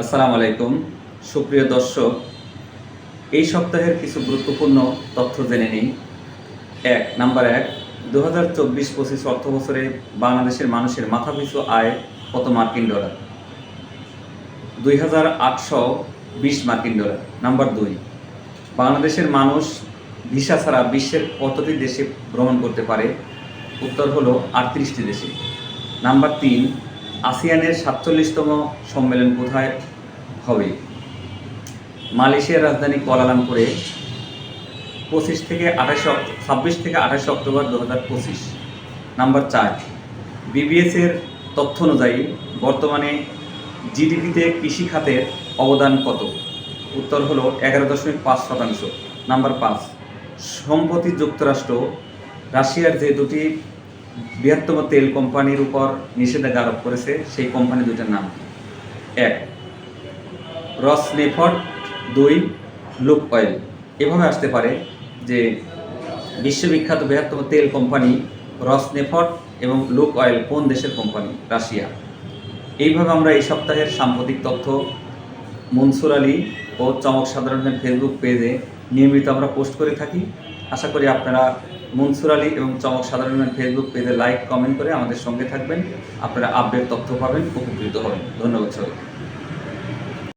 আসসালামু আলাইকুম। সুপ্রিয় দর্শক, এই সপ্তাহের কিছু গুরুত্বপূর্ণ তথ্য জেনে নিই। এক, নাম্বার এক দু হাজার চব্বিশ পঁচিশ অর্থ বছরে বাংলাদেশের মানুষের মাথাপিছু আয় কত মার্কিন ডলার? দুই হাজার আটশো বিশ মার্কিন ডলার। নাম্বার দুই, বাংলাদেশের মানুষ ভিসা ছাড়া বিশ্বের কতটি দেশে ভ্রমণ করতে পারে? উত্তর হলো আটত্রিশটি দেশে। নাম্বার তিন আসিয়ানের সাতচল্লিশতম সম্মেলন কোথায় হবে? মালয়েশিয়ার রাজধানী কোয়ালালামপুরে পঁচিশ থেকে আঠাশে ছাব্বিশ থেকে আঠাশে অক্টোবর দু হাজার পঁচিশ। নাম্বার চার বিবিএস এর তথ্য অনুযায়ী বর্তমানে জিডিপিতে কৃষি খাতের অবদান কত? উত্তর হলো এগারো দশমিক পাঁচ শতাংশ। নাম্বার পাঁচ সম্প্রতি যুক্তরাষ্ট্র রাশিয়ার যে দুটি বৃহত্তম তেল কোম্পানির উপর নিষেধাজ্ঞা আরোপ করেছে সেই কোম্পানি দুইটার নাম? এক রসনেফট দুই, লুক অয়েল। এভাবে আসতে পারে যে বিশ্ববিখ্যাত বৃহত্তম তেল কোম্পানি রসনেফট এবং লুক অয়েল কোন দেশের কোম্পানি? রাশিয়া। এইভাবে আমরা এই সপ্তাহের সাম্প্রতিক তথ্য, মনসুর আলী ও চমক সাধারণের ফেসবুক পেজে নিয়মিত আমরা পোস্ট করে থাকি। আশা করি আপনারা মনসুর আলী এবং চমক সাধারণের ফেসবুক পেজে লাইক কমেন্ট করে আমাদের সঙ্গে থাকবেন। আপনারা আপডেট তথ্য পাবেন, উপকৃত হবেন। ধন্যবাদ সবাইকে।